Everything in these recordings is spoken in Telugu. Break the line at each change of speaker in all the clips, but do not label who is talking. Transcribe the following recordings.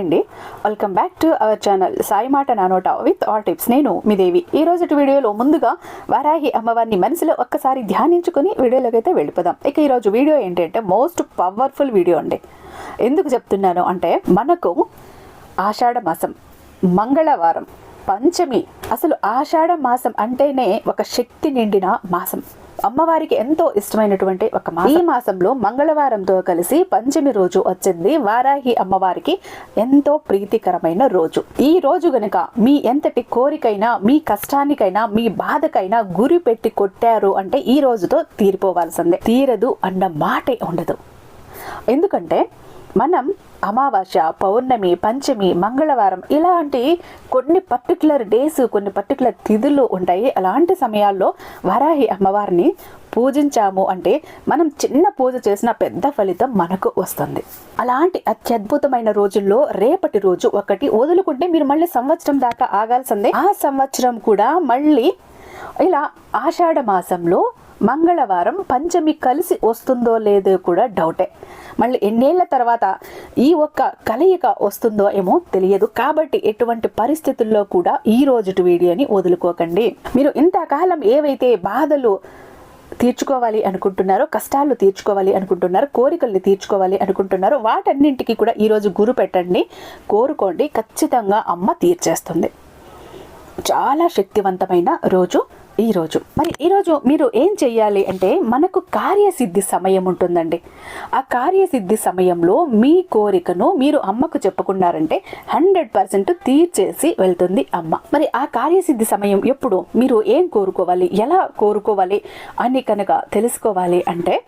హాయ్ అండి. Welcome back to our channel Sai మాట నానోట విత్ ఆల్ టిప్స్ నేను మీ దేవి. ఈ రోజు వీడియోలో ముందుగా వారాహి అమ్మవారిని మనసులో ఒక్కసారి ధ్యానించుకుని వీడియోలోకి అయితే వెళ్ళిపోదాం. ఇక ఈరోజు వీడియో ఏంటంటే మోస్ట్ పవర్ఫుల్ వీడియో అండి. ఎందుకు చెప్తున్నాను అంటే మనకు ఆషాఢ మాసం మంగళవారం పంచమి అసలు ఆషాఢ మాసం అంటేనే ఒక శక్తి నిండిన మాసం. అమ్మవారికి ఎంతో ఇష్టమైనటువంటి ఒక మాసం. ఈ మాసంలో మంగళవారంతో కలిసి పంచమి రోజు వచ్చింది. వారాహి అమ్మవారికి ఎంతో ప్రీతికరమైన రోజు. ఈ రోజు గనుక మీ ఎంతటి కోరికైనా మీ కష్టానికైనా మీ బాధకైనా గురి పెట్టి కొట్టారు అంటే ఈ రోజుతో తీరిపోవాల్సిందే. తీరదు అన్న మాటే ఉండదు. ఎందుకంటే మనం అమావాస్య పౌర్ణమి పంచమి మంగళవారం ఇలాంటి కొన్ని పర్టికులర్ డేస్ కొన్ని పర్టికులర్ తిథులు ఉంటాయి. అలాంటి సమయాల్లో వరాహి అమ్మవారిని పూజించాము అంటే మనం చిన్న పూజ చేసిన పెద్ద ఫలితం మనకు వస్తుంది. అలాంటి అత్యద్భుతమైన రోజుల్లో రేపటి రోజు ఒకటి వదులుకుంటే మీరు మళ్ళీ సంవత్సరం దాకా ఆగాల్సిందే. ఆ సంవత్సరం కూడా మళ్ళీ ఇలా ఆషాఢ మాసంలో మంగళవారం పంచమి కలిసి వస్తుందో లేదో కూడా డౌటే. మళ్ళీ ఎన్నేళ్ళ తర్వాత ఈ ఒక్క కలయిక వస్తుందో ఏమో తెలియదు. కాబట్టి ఎటువంటి పరిస్థితుల్లో కూడా ఈ రోజుటి వీడియోని వదులుకోకండి. మీరు ఇంతకాలం ఏవైతే బాధలు తీర్చుకోవాలి అనుకుంటున్నారో కష్టాలు తీర్చుకోవాలి అనుకుంటున్నారో కోరికల్ని తీర్చుకోవాలి అనుకుంటున్నారో వాటన్నింటికి కూడా ఈరోజు గురు పెట్టండి కోరుకోండి ఖచ్చితంగా అమ్మ తీర్చేస్తుంది. చాలా శక్తివంతమైన రోజు ఈరోజు మరి ఈరోజు మీరు ఏం చెయ్యాలి అంటే మనకు కార్యసిద్ధి సమయం ఉంటుందండి. ఆ కార్యసిద్ధి సమయంలో మీ కోరికను మీరు అమ్మకు చెప్పుకున్నారంటే హండ్రెడ్ పర్సెంట్ తీర్చేసి వెళ్తుంది అమ్మ. మరి ఆ కార్యసిద్ధి సమయం ఎప్పుడు మీరు ఏం కోరుకోవాలి ఎలా కోరుకోవాలి అని కనుక తెలుసుకోవాలి అంటే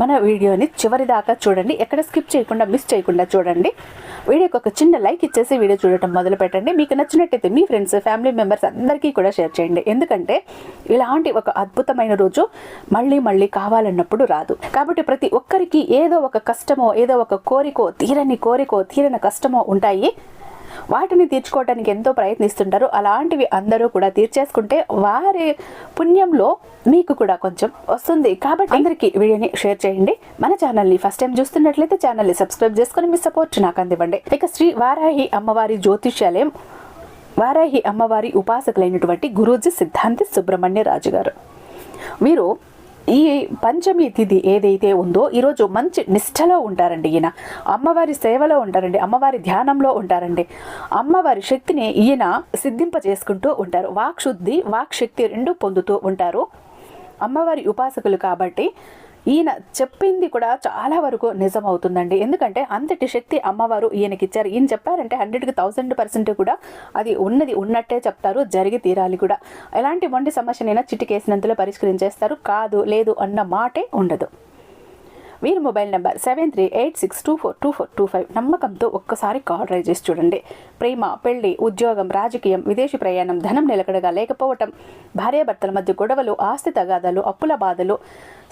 మన వీడియోని చివరి దాకా చూడండి. ఎక్కడ స్కిప్ చేయకుండా మిస్ చేయకుండా చూడండి. వీడియోకి ఒక చిన్న లైక్ ఇచ్చేసి వీడియో చూడటం మొదలు పెట్టండి. మీకు నచ్చినట్టయితే మీ ఫ్రెండ్స్ ఫ్యామిలీ మెంబర్స్ అందరికీ కూడా షేర్ చేయండి. ఎందుకంటే ఇలాంటి ఒక అద్భుతమైన రోజు మళ్ళీ మళ్ళీ కావాలన్నప్పుడు రాదు. కాబట్టి ప్రతి ఒక్కరికి ఏదో ఒక కష్టమో ఏదో ఒక కోరికో తీరని కోరికో తీరని కష్టమో ఉంటాయి. వాటిని తీర్చుకోవడానికి ఎంతో ప్రయత్నిస్తుంటారు. అలాంటివి అందరూ కూడా తీర్చేసుకుంటే వారి పుణ్యంలో మీకు కూడా కొంచెం వస్తుంది. కాబట్టి అందరికీ వీడియోని షేర్ చేయండి. మన ఛానల్ని ఫస్ట్ టైం చూస్తున్నట్లయితే ఛానల్ని సబ్స్క్రైబ్ చేసుకొని మీ సపోర్ట్ నాకు అందివ్వండి. ఇక శ్రీ వారాహి అమ్మవారి జ్యోతిష్యాలయం వారాహి అమ్మవారి ఉపాసకులైనటువంటి గురూజీ సిద్ధాంతి సుబ్రహ్మణ్య రాజు గారు వీరు ఈ పంచమి తిథి ఏదైతే ఉందో ఈరోజు మంచి నిష్ఠలో ఉంటారండి ఈయన. అమ్మవారి సేవలో ఉంటారండి అమ్మవారి ధ్యానంలో ఉంటారండి. అమ్మవారి శక్తిని ఈయన సిద్ధింప చేసుకుంటూ ఉంటారు. వాక్ శుద్ధి వాక్ శక్తి రెండు పొందుతూ ఉంటారు. అమ్మవారి ఉపాసకులు కాబట్టి ఈయన చెప్పింది కూడా చాలా వరకు నిజం అవుతుందండి ఎందుకంటే అంతటి శక్తి అమ్మవారు ఈయనకి ఇచ్చారు ఈయన చెప్పారంటే హండ్రెడ్కి థౌసండ్ పర్సెంట్ కూడా అది ఉన్నది ఉన్నట్టే చెప్తారు జరిగి తీరాలి కూడా. ఎలాంటి మొండి సమస్యనైనా చిటికేసినంతలో పరిష్కరించేస్తారు. కాదు లేదు అన్న మాటే ఉండదు. మీరు mobile number seven three eight six two four two four two five నమ్మకంతో ఒక్కసారి కాల్ ట్రై చేసి చూడండి. ప్రేమ పెళ్ళి ఉద్యోగం రాజకీయం విదేశీ ప్రయాణం ధనం నిలకడగా లేకపోవటం భార్యాభర్తల మధ్య గొడవలు ఆస్తి తగాదాలు అప్పుల బాధలు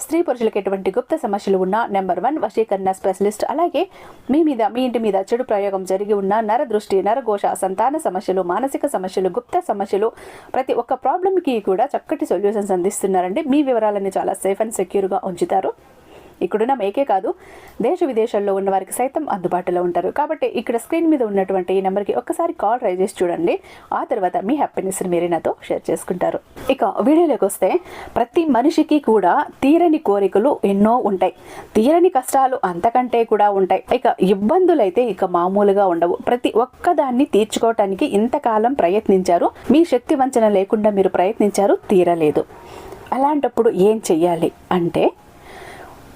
స్త్రీ పురుషులకు ఎటువంటి గుప్త సమస్యలు ఉన్న నెంబర్ వన్ వశీకరణ స్పెషలిస్ట్. అలాగే మీ మీద మీ ఇంటి మీద చెడు ప్రయోగం జరిగి ఉన్న నరదృష్టి నరఘోష సంతాన సమస్యలు మానసిక సమస్యలు గుప్త సమస్యలు ప్రతి ఒక్క ప్రాబ్లంకి కూడా చక్కటి సొల్యూషన్స్ అందిస్తున్నారండి. మీ వివరాలని చాలా సేఫ్ అండ్ సెక్యూర్గా ఉంచుతారు. ఇక్కడున్న మేకే కాదు దేశ విదేశాల్లో ఉన్న వారికి సైతం అందుబాటులో ఉంటారు. కాబట్టి ఇక్కడ స్క్రీన్ మీద ఉన్నటువంటి ఈ నెంబర్కి ఒక్కసారి కాల్ ట్రై చేసి చూడండి. ఆ తర్వాత మీ హ్యాపీనెస్ని మీరే నాతో షేర్ చేసుకుంటారు. ఇక వీడియోలోకి వస్తే ప్రతి మనిషికి కూడా తీరని కోరికలు ఎన్నో ఉంటాయి. తీరని కష్టాలు అంతకంటే కూడా ఉంటాయి. ఇక ఇబ్బందులు అయితే ఇక మామూలుగా ఉండవు. ప్రతి ఒక్కదాన్ని తీర్చుకోవటానికి ఇంతకాలం ప్రయత్నించారు. మీ శక్తి వంచన లేకుండా మీరు ప్రయత్నించారు తీరలేదు. అలాంటప్పుడు ఏం చెయ్యాలి? అంటే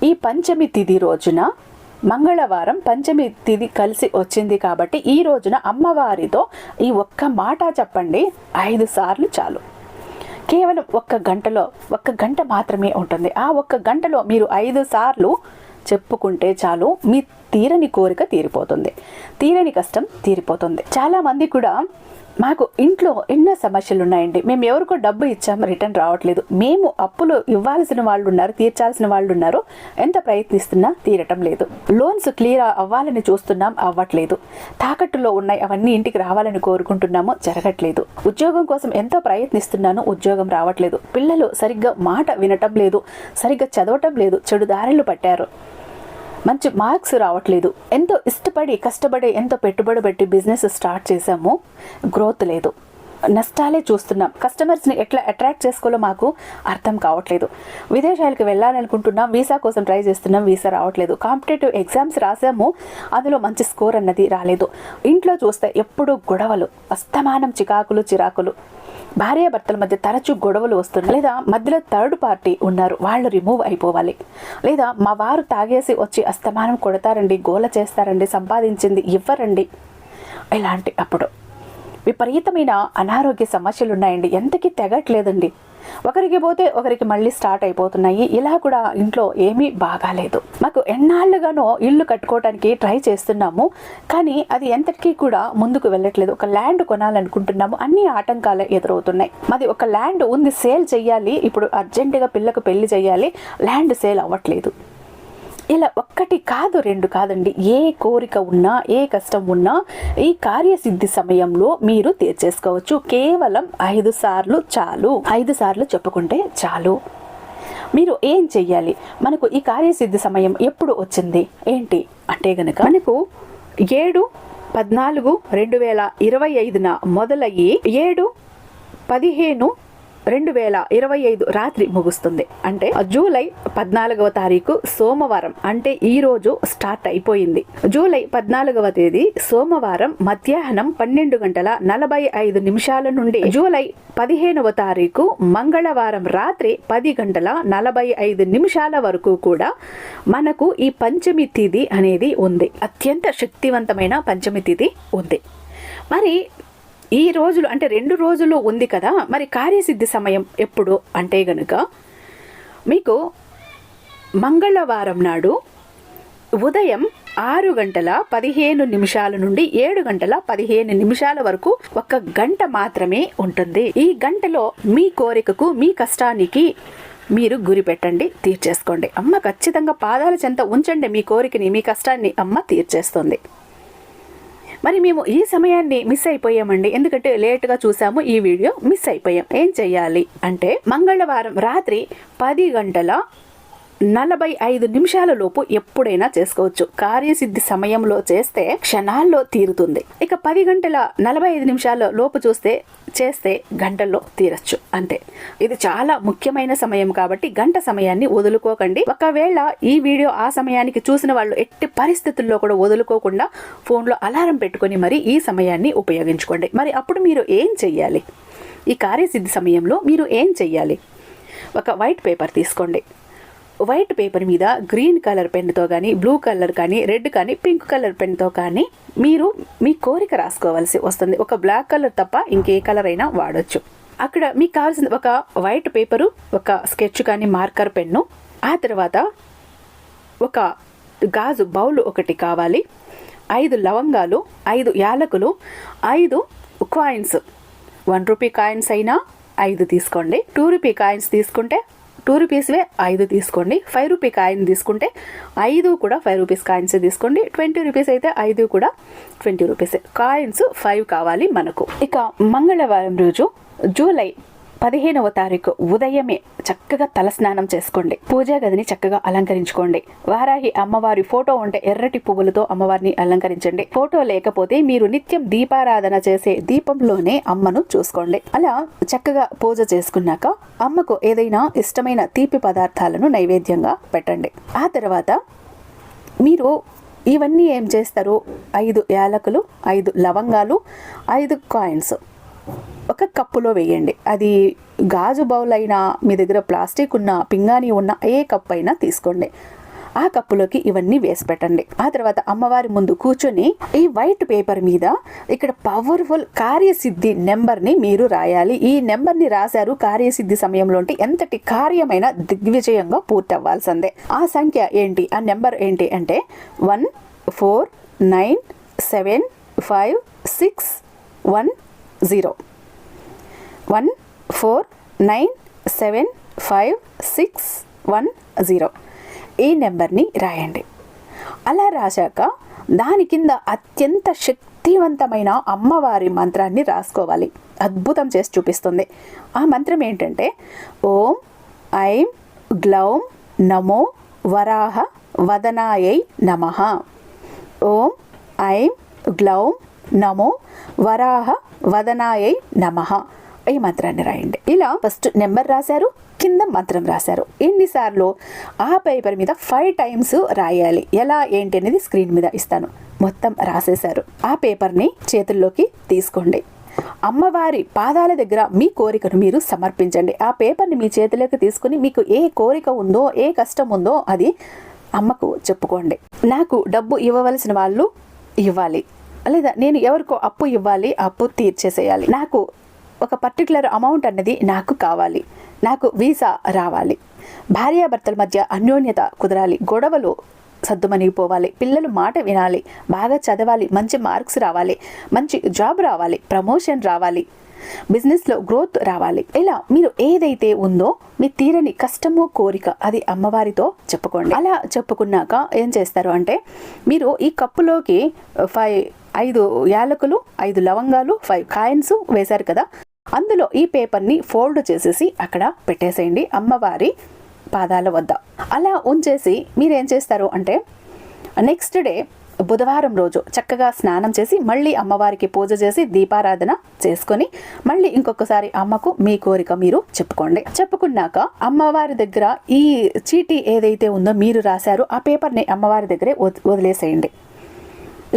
ఈ పంచమి తిథి రోజున మంగళవారం పంచమి తిథి కలిసి వచ్చింది కాబట్టి ఈ రోజున అమ్మవారితో ఈ ఒక్క మాట చెప్పండి. ఐదు సార్లు చాలు. కేవలం ఒక్క గంటలో ఒక్క గంట మాత్రమే ఉంటుంది. ఆ ఒక్క గంటలో మీరు ఐదు సార్లు చెప్పుకుంటే చాలు. మీ తీరని కోరిక తీరిపోతుంది. తీరని కష్టం తీరిపోతుంది. చాలామంది కూడా మాకు ఇంట్లో ఎన్నో సమస్యలు ఉన్నాయండి. మేము ఎవరికో డబ్బు ఇచ్చాము రిటర్న్ రావట్లేదు. మేము అప్పులు ఇవ్వాల్సిన వాళ్ళు ఉన్నారు తీర్చాల్సిన వాళ్ళు ఉన్నారు. ఎంత ప్రయత్నిస్తున్నా తీరటం లేదు. లోన్స్ క్లియర్ అవ్వాలని చూస్తున్నాం అవ్వట్లేదు. తాకట్టులో ఉన్నాయి అవన్నీ ఇంటికి రావాలని కోరుకుంటున్నాము జరగట్లేదు. ఉద్యోగం కోసం ఎంతో ప్రయత్నిస్తున్నాను ఉద్యోగం రావట్లేదు. పిల్లలు సరిగ్గా మాట వినటం లేదు సరిగ్గా చదవటం లేదు చెడు దారిలు పట్టారు. మంచి మార్క్స్ రావట్లేదు. ఎంతో ఇష్టపడి కష్టపడి ఎంతో పెట్టుబడి పెట్టి బిజినెస్ స్టార్ట్ చేసాము గ్రోత్ లేదు. నష్టాలే చూస్తున్నాం. కస్టమర్స్ని ఎట్లా అట్రాక్ట్ చేసుకోవాలో మాకు అర్థం కావట్లేదు. విదేశాలకు వెళ్ళాలనుకుంటున్నాం. వీసా కోసం ట్రై చేస్తున్నాం. వీసా రావట్లేదు. కాంపిటేటివ్ ఎగ్జామ్స్ రాసాము. అందులో మంచి స్కోర్ అన్నది రాలేదు. ఇంట్లో చూస్తే ఎప్పుడు గొడవలు అస్తమానం చికాకులు చిరాకులు. భార్యాభర్తల మధ్య తరచూ గొడవలు వస్తున్నాయి లేదా మధ్యలో థర్డ్ పార్టీ ఉన్నారు. వాళ్ళు రిమూవ్ అయిపోవాలి. లేదా మా వారు తాగేసి వచ్చి అస్తమానం కొడతారండి గోల చేస్తారండి సంపాదించింది ఇవ్వరండి. ఇలాంటి అప్పుడు విపరీతమైన అనారోగ్య సమస్యలు ఉన్నాయండి ఎంతకీ తెగట్లేదండి. ఒకరికి పోతే ఒకరికి మళ్ళీ స్టార్ట్ అయిపోతున్నాయి. ఇలా కూడా ఇంట్లో ఏమీ బాగాలేదు. మాకు ఎన్నాళ్ళుగానో ఇల్లు కట్టుకోవడానికి ట్రై చేస్తున్నాము. కానీ అది ఎంతటికీ కూడా ముందుకు వెళ్ళట్లేదు. ఒక ల్యాండ్ కొనాలనుకుంటున్నాము. అన్ని ఆటంకాలు ఎదురవుతున్నాయి. మాది ఒక ల్యాండ్ ఉంది సేల్ చేయాలి. ఇప్పుడు అర్జెంటుగా పిల్లకు పెళ్ళి చేయాలి. ల్యాండ్ సేల్ అవ్వట్లేదు. ఇలా ఒక్కటి కాదు రెండు కాదండి. ఏ కోరిక ఉన్నా ఏ కష్టం ఉన్నా ఈ కార్యసిద్ధి సమయంలో మీరు తీర్చేసుకోవచ్చు. కేవలం ఐదు సార్లు చాలు. ఐదు సార్లు చెప్పుకుంటే చాలు. మీరు ఏం చెయ్యాలి? మనకు ఈ కార్యసిద్ధి సమయం ఎప్పుడు వచ్చింది? ఏంటి? అంటే గనక మనకు ఏడు పద్నాలుగు రెండు వేల ఇరవై ఐదున మొదలయ్యి ఏడు పదిహేను రెండు వేల ఇరవై ఐదు రాత్రి ముగుస్తుంది. అంటే జూలై పద్నాలుగవ తారీఖు సోమవారం. అంటే ఈ రోజు స్టార్ట్ అయిపోయింది. జూలై పద్నాలుగవ తేదీ సోమవారం మధ్యాహ్నం పన్నెండు గంటల నలభై ఐదు నిమిషాల నుండి జూలై పదిహేనవ తారీఖు మంగళవారం రాత్రి పది గంటల నలభై ఐదు నిమిషాల వరకు కూడా మనకు ఈ పంచమి తిథి అనేది ఉంది. అత్యంత శక్తివంతమైన పంచమి తిథి ఉంది. మరి ఈ రోజులు అంటే రెండు రోజులు ఉంది కదా మరి కార్యసిద్ధి సమయం ఎప్పుడు? అంటే గనుక మీకు మంగళవారం నాడు ఉదయం ఆరు గంటల పదిహేను నిమిషాల నుండి ఏడు గంటల పదిహేను నిమిషాల వరకు ఒక గంట మాత్రమే ఉంటుంది. ఈ గంటలో మీ కోరికకు మీ కష్టానికి మీరు గురి పెట్టండి తీర్చేసుకోండి. అమ్మ ఖచ్చితంగా పాదాల చెంత ఉంచండి మీ కోరికని మీ కష్టాన్ని అమ్మ తీర్చేస్తుంది. మరి మేము ఈ సమయాన్ని మిస్ అయిపోయామండి. ఎందుకంటే లేట్గా చూసాము ఈ వీడియో మిస్ అయిపోయాం. ఏం చెయ్యాలి? అంటే మంగళవారం రాత్రి పది గంటల నలభై ఐదు నిమిషాల లోపు ఎప్పుడైనా చేసుకోవచ్చు. కార్యసిద్ధి సమయంలో చేస్తే క్షణాల్లో తీరుతుంది. ఇక పది గంటల నలభై ఐదు నిమిషాల లోపు చూస్తే చేస్తే గంటల్లో తీరచ్చు. అంతే. ఇది చాలా ముఖ్యమైన సమయం కాబట్టి గంట సమయాన్ని వదులుకోకండి. ఒకవేళ ఈ వీడియో ఆ సమయానికి చూసిన వాళ్ళు ఎట్టి పరిస్థితుల్లో కూడా వదులుకోకుండా ఫోన్లో అలారం పెట్టుకొని మరి ఈ సమయాన్ని ఉపయోగించుకోండి. మరి అప్పుడు మీరు ఏం చెయ్యాలి? ఈ కార్యసిద్ధి సమయంలో మీరు ఏం చెయ్యాలి? ఒక వైట్ పేపర్ తీసుకోండి. వైట్ పేపర్ మీద గ్రీన్ కలర్ పెన్తో కానీ బ్లూ కలర్ కానీ రెడ్ కానీ పింక్ కలర్ పెన్తో కానీ మీరు మీ కోరిక రాసుకోవాల్సి వస్తుంది. ఒక బ్లాక్ కలర్ తప్ప ఇంకే కలర్ అయినా వాడచ్చు. అక్కడ మీకు కావాల్సింది ఒక వైట్ పేపరు ఒక స్కెచ్ కానీ మార్కర్ పెన్ను. ఆ తర్వాత ఒక గాజు బౌల్ ఒకటి కావాలి. ఐదు లవంగాలు ఐదు యాలకులు ఐదు కాయిన్స్. వన్ రూపీ కాయిన్స్ అయినా ఐదు తీసుకోండి. టూ రూపీ కాయిన్స్ తీసుకుంటే టూ రూపీస్వే ఐదు తీసుకోండి. ఫైవ్ రూపీ కాయిన్ తీసుకుంటే ఐదు కూడా ఫైవ్ రూపీస్ కాయిన్స్ తీసుకోండి. ట్వంటీ రూపీస్ అయితే ఐదు కూడా ట్వంటీ రూపీస్ కాయిన్స్ ఫైవ్ కావాలి మనకు. ఇక మంగళవారం రోజు జూలై పదిహేనవ తారీఖు ఉదయమే చక్కగా తలస్నానం చేసుకోండి. పూజా గదిని చక్కగా అలంకరించుకోండి. వారాహి అమ్మవారి ఫోటో ఉంటే ఎర్రటి పువ్వులతో అమ్మవారిని అలంకరించండి. ఫోటో లేకపోతే మీరు నిత్యం దీపారాధన చేసే దీపంలోనే అమ్మను చూసుకోండి. అలా చక్కగా పూజ చేసుకున్నాక అమ్మకు ఏదైనా ఇష్టమైన తీపి పదార్థాలను నైవేద్యంగా పెట్టండి. ఆ తర్వాత మీరు ఇవన్నీ ఏం చేస్తారు? ఐదు యాలకులు ఐదు లవంగాలు ఐదు కాయిన్స్. ఒక కప్పులో వేయండి. అది గాజు బౌల్ అయినా మీ దగ్గర ప్లాస్టిక్ ఉన్న పింగాణి ఉన్న ఏ కప్ అయినా తీసుకోండి. ఆ కప్పులోకి ఇవన్నీ వేసి పెట్టండి. ఆ తర్వాత అమ్మవారి ముందు కూర్చొని ఈ వైట్ పేపర్ మీద ఇక్కడ పవర్ఫుల్ కార్యసిద్ధి నెంబర్ని మీరు రాయాలి. ఈ నెంబర్ని రాశారు కార్యసిద్ధి సమయంలో ఎంతటి కార్యమైన దిగ్విజయంగా పూర్తవ్వాల్సిందే. ఆ సంఖ్య ఏంటి? ఆ నెంబర్ ఏంటి అంటే one four nine seven five six one zero. One four nine seven five six one zero. ఈ నెంబర్ని రాయండి. అలా రాశాక దాని కింద అత్యంత శక్తివంతమైన అమ్మవారి మంత్రాన్ని రాసుకోవాలి. అద్భుతం చేసి చూపిస్తుంది. ఆ మంత్రం ఏంటంటే ఓం ఐం గ్లౌం నమో వరాహ వదనాయై నమ. ఓం ఐం గ్లౌం నమో వరాహ వదనాయై నమ. ఈ మంత్రాన్ని రాయండి. ఇలా ఫస్ట్ నెంబర్ రాశారు కింద మంత్రం రాశారు. ఎన్నిసార్లు ఆ పేపర్ మీద ఫైవ్ టైమ్స్ రాయాలి. ఎలా ఏంటి అనేది స్క్రీన్ మీద ఇస్తాను. మొత్తం రాసేశారు. ఆ పేపర్ని చేతుల్లోకి తీసుకోండి. అమ్మవారి పాదాల దగ్గర మీ కోరికను మీరు సమర్పించండి. ఆ పేపర్ని మీ చేతిలోకి తీసుకుని మీకు ఏ కోరిక ఉందో ఏ కష్టం ఉందో అది అమ్మకు చెప్పుకోండి. నాకు డబ్బు ఇవ్వవలసిన వాళ్ళు ఇవ్వాలి. లేదా నేను ఎవరికో అప్పు ఇవ్వాలి అప్పు తీర్చేసేయాలి. నాకు ఒక పర్టికులర్ అమౌంట్ అన్నది నాకు కావాలి. నాకు వీసా రావాలి. భార్యాభర్తల మధ్య అన్యోన్యత కుదరాలి. గొడవలు సర్దుమనిగిపోవాలి పిల్లలు మాట వినాలి. బాగా చదవాలి. మంచి మార్క్స్ రావాలి. మంచి జాబ్ రావాలి. ప్రమోషన్ రావాలి. బిజినెస్లో గ్రోత్ రావాలి. ఇలా మీరు ఏదైతే ఉందో మీ తీరని కష్టము కోరిక అది అమ్మవారితో చెప్పుకోండి. అలా చెప్పుకున్నాక ఏం చేస్తారు అంటే మీరు ఈ కప్పులోకి ఫైవ్ ఐదు యాలకులు ఐదు లవంగాలు ఫైవ్ కాయిన్స్ వేశారు కదా. అందులో ఈ పేపర్ని ఫోల్డ్ చేసేసి అక్కడ పెట్టేసేయండి అమ్మవారి పాదాల వద్ద. అలా ఉంచేసి మీరేం చేస్తారు అంటే నెక్స్ట్ డే బుధవారం రోజు చక్కగా స్నానం చేసి మళ్ళీ అమ్మవారికి పూజ చేసి దీపారాధన చేసుకొని మళ్ళీ ఇంకొకసారి అమ్మకు మీ కోరిక మీరు చెప్పుకోండి. చెప్పుకున్నాక అమ్మవారి దగ్గర ఈ చీటీ ఏదైతే ఉందో మీరు రాశారో ఆ పేపర్ని అమ్మవారి దగ్గరే వదిలేసేయండి.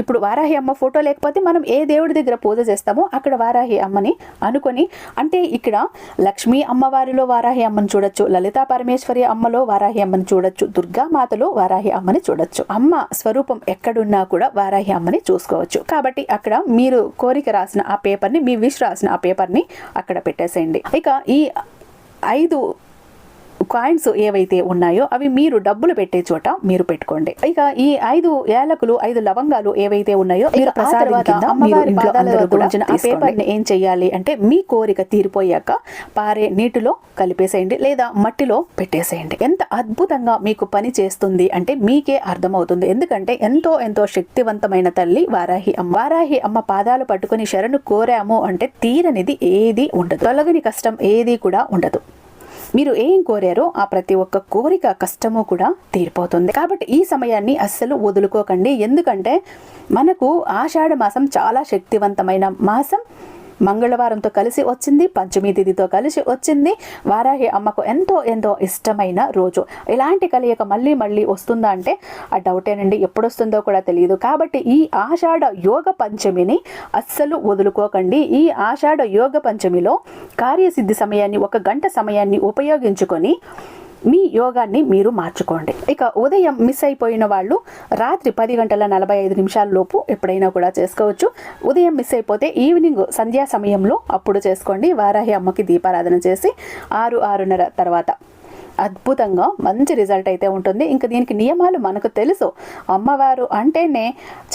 ఇప్పుడు వారాహి అమ్మ ఫోటో లేకపోతే మనం ఏ దేవుడి దగ్గర పూజ చేస్తామో అక్కడ వారాహి అమ్మని అనుకొని అంటే ఇక్కడ లక్ష్మీ అమ్మవారిలో వారాహి అమ్మని చూడొచ్చు లలితా పరమేశ్వరి అమ్మలో వారాహి అమ్మని చూడొచ్చు దుర్గామాతలో వారాహి అమ్మని చూడొచ్చు. అమ్మ స్వరూపం ఎక్కడున్నా కూడా వారాహి అమ్మని చూసుకోవచ్చు. కాబట్టి అక్కడ మీరు కోరిక రాసిన ఆ పేపర్ని మీ విష్ రాసిన ఆ పేపర్ని అక్కడ పెట్టేసేయండి. ఇక ఈ ఐదు కాయిన్స్ ఏవైతే ఉన్నాయో అవి మీరు డబ్బులు పెట్టే చోట మీరు పెట్టుకోండి. ఇక ఈ ఐదు ఏలకులు ఐదు లవంగాలు ఏవైతే ఉన్నాయో మీరు ప్రసాదం పేపర్ని ఏం చెయ్యాలి అంటే మీ కోరిక తీరిపోయాక పారే నీటిలో కలిపేసేయండి లేదా మట్టిలో పెట్టేసేయండి. ఎంత అద్భుతంగా మీకు పని చేస్తుంది అంటే మీకే అర్థమవుతుంది. ఎందుకంటే ఎంతో ఎంతో శక్తివంతమైన తల్లి వారాహి అమ్మ. వారాహి అమ్మ పాదాలు పట్టుకొని శరణు కోరాము అంటే తీరనిది ఏది ఉండదు. తొలగని కష్టం ఏది కూడా ఉండదు. మీరు ఏం కోరారో ఆ ప్రతి ఒక్క కోరిక కష్టము కూడా తీరిపోతుంది. కాబట్టి ఈ సమయాన్ని అస్సలు వదులుకోకండి. ఎందుకంటే మనకు ఆషాఢ మాసం చాలా శక్తివంతమైన మాసం. మంగళవారంతో కలిసి వచ్చింది పంచమి తిథితో కలిసి వచ్చింది. వారాహి అమ్మకు ఎంతో ఎంతో ఇష్టమైన రోజు. ఇలాంటి కలియక మళ్ళీ మళ్ళీ వస్తుందా అంటే ఆ డౌటేనండి ఎప్పుడు వస్తుందో కూడా తెలియదు. కాబట్టి ఈ ఆషాఢ యోగ పంచమిని అస్సలు వదులుకోకండి. ఈ ఆషాఢ యోగ పంచమిలో కార్యసిద్ధి సమయాన్ని ఒక గంట సమయాన్ని ఉపయోగించుకొని మీ యోగాన్ని మీరు మార్చుకోండి. ఇక ఉదయం మిస్ అయిపోయిన వాళ్ళు రాత్రి పది గంటల నలభై ఐదు నిమిషాల లోపు ఎప్పుడైనా కూడా చేసుకోవచ్చు. ఉదయం మిస్ అయిపోతే ఈవినింగ్ సంధ్యా సమయంలో అప్పుడు చేసుకోండి. వారాహి అమ్మకి దీపారాధన చేసి ఆరు ఆరున్నర తర్వాత. అద్భుతంగా మంచి రిజల్ట్ అయితే ఉంటుంది. ఇంకా దీనికి నియమాలు మనకు తెలుసు. అమ్మవారు అంటేనే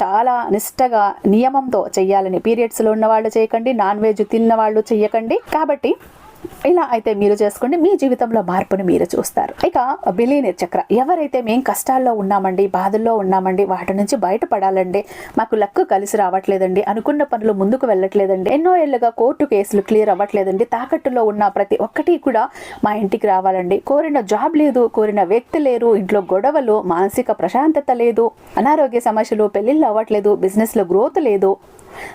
చాలా నిష్టగా నియమంతో చేయాలని పీరియడ్స్లో ఉన్న వాళ్ళు చేయకండి. నాన్ వెజ్ తిన్న వాళ్ళు చేయకండి కాబట్టి ఇలా అయితే మీరు చేసుకోండి మీ జీవితంలో మార్పుని మీరు చూస్తారు. ఇక బిలీనియర్ చక్ర. ఎవరైతే మేం కష్టాల్లో ఉన్నామండి బాధల్లో ఉన్నామండి వాటి నుంచి బయటపడాలండి మాకు లక్ కలిసి రావట్లేదండి అనుకున్న పనులు ముందుకు వెళ్ళట్లేదండి ఎన్నో ఏళ్ళుగా కోర్టు కేసులు క్లియర్ అవ్వట్లేదండి తాకట్టులో ఉన్న ప్రతి ఒక్కటి కూడా మా ఇంటికి రావాలండి. కోరిన జాబ్ లేదు కోరిన వ్యక్తి లేరు ఇంట్లో గొడవలు మానసిక ప్రశాంతత లేదు అనారోగ్య సమస్యలు పెళ్ళిళ్ళు అవ్వట్లేదు బిజినెస్లో గ్రోత్ లేదు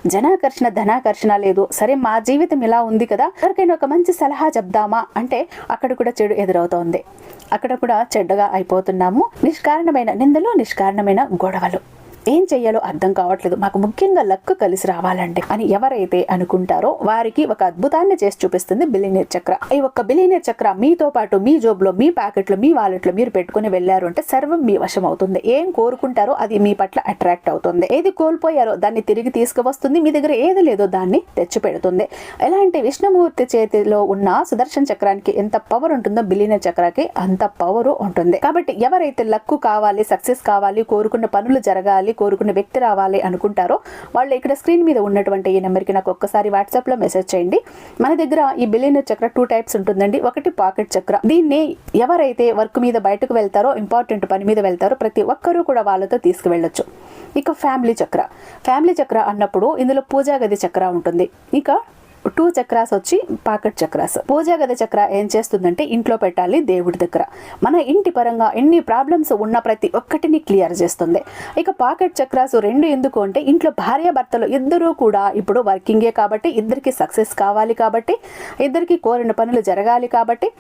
జనాకర్షణ ధనాకర్షణ లేదు. సరే మా జీవితం ఇలా ఉంది కదా ఎవరికైనా ఒక మంచి సలహా చెప్దామా? అంటే అక్కడ కూడా చెడు ఎదురవుతోంది. అక్కడ కూడా చెడ్డగా అయిపోతున్నాము. నిష్కారణమైన నిందలు నిష్కారణమైన గొడవలు. ఏం చెయ్యాలో అర్థం కావట్లేదు. మాకు ముఖ్యంగా లక్ కలిసి రావాలండి అని ఎవరైతే అనుకుంటారో వారికి ఒక అద్భుతాన్ని చేసి చూపిస్తుంది బిలినియర్ చక్ర. ఈ ఒక్క బిలినియర్ చక్ర మీతో పాటు మీ జోబులో మీ ప్యాకెట్లో మీ వాలెట్లో మీరు పెట్టుకుని వెళ్ళారు అంటే సర్వం మీ వశం అవుతుంది ఏం కోరుకుంటారో అది మీ పట్ల అట్రాక్ట్ అవుతుంది. ఏది కోల్పోయారో దాన్ని తిరిగి తీసుకువస్తుంది. మీ దగ్గర ఏది లేదో దాన్ని తెచ్చి పెడుతుంది ఎలాంటి విష్ణుమూర్తి చేతిలో ఉన్న సుదర్శన చక్రానికి ఎంత పవర్ ఉంటుందో బిలినియర్ చక్రాకి అంత పవర్ ఉంటుంది. కాబట్టి ఎవరైతే లక్కు కావాలి సక్సెస్ కావాలి కోరుకున్న పనులు జరగాలి కోరుకున్న వ్యక్తి రావాలి అనుకుంటారో వాళ్ళు ఇక్కడ స్క్రీన్ మీద ఉన్నటువంటి ఈ నెంబర్కి నాకు ఒక్కసారి వాట్సాప్లో మెసేజ్ చేయండి. మన దగ్గర ఈ బిలియనర్ చక్ర టూ టైప్స్ ఉంటుందండి. ఒకటి పాకెట్ చక్ర. దీన్ని ఎవరైతే వర్క్ మీద బయటకు వెళ్తారో ఇంపార్టెంట్ పని మీద వెళ్తారో ప్రతి ఒక్కరూ కూడా వాళ్ళతో తీసుకువెళ్ళొచ్చు. ఇక ఫ్యామిలీ చక్ర. ఫ్యామిలీ చక్ర అన్నప్పుడు ఇందులో పూజా గది చక్ర ఉంటుంది. ఇక టూ చక్రాస్ వచ్చి పాకెట్ చక్రాస్. పూజా గది చక్ర ఏం చేస్తుందంటే ఇంట్లో పెట్టాలి దేవుడి దగ్గర. మన ఇంటి పరంగా ఎన్ని ప్రాబ్లమ్స్ ఉన్న ప్రతి ఒక్కటిని క్లియర్ చేస్తుంది. ఇక పాకెట్ చక్రాస్ రెండు ఎందుకు అంటే ఇంట్లో భార్య భర్తలు ఇద్దరూ కూడా ఇప్పుడు వర్కింగే కాబట్టి ఇద్దరికి సక్సెస్ కావాలి కాబట్టి ఇద్దరికి కోరిన పనులు జరగాలి కాబట్టి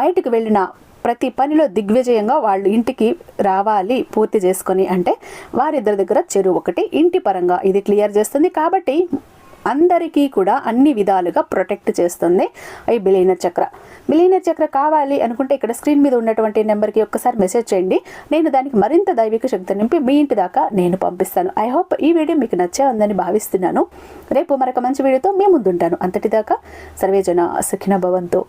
బయటకు వెళ్ళిన ప్రతి పనిలో దిగ్విజయంగా వాళ్ళు ఇంటికి రావాలి పూర్తి చేసుకొని అంటే వారిద్దరి దగ్గర చెరువు ఒకటి ఇంటి పరంగా ఇది క్లియర్ చేస్తుంది కాబట్టి అందరికీ కూడా అన్ని విధాలుగా ప్రొటెక్ట్ చేస్తుంది ఈ బిలీనర్ చక్ర. బిలీన చక్ర కావాలి అనుకుంటే ఇక్కడ స్క్రీన్ మీద ఉన్నటువంటి నెంబర్కి ఒక్కసారి మెసేజ్ చేయండి. నేను దానికి మరింత దైవిక శక్తి నింపి మీ ఇంటి దాకా నేను పంపిస్తాను. ఐ హోప్ ఈ వీడియో మీకు నచ్చే ఉందని భావిస్తున్నాను. రేపు మరొక మంచి వీడియోతో మేము ముందుంటాను. అంతటిదాకా సర్వేజన సుఖిన భవంతో.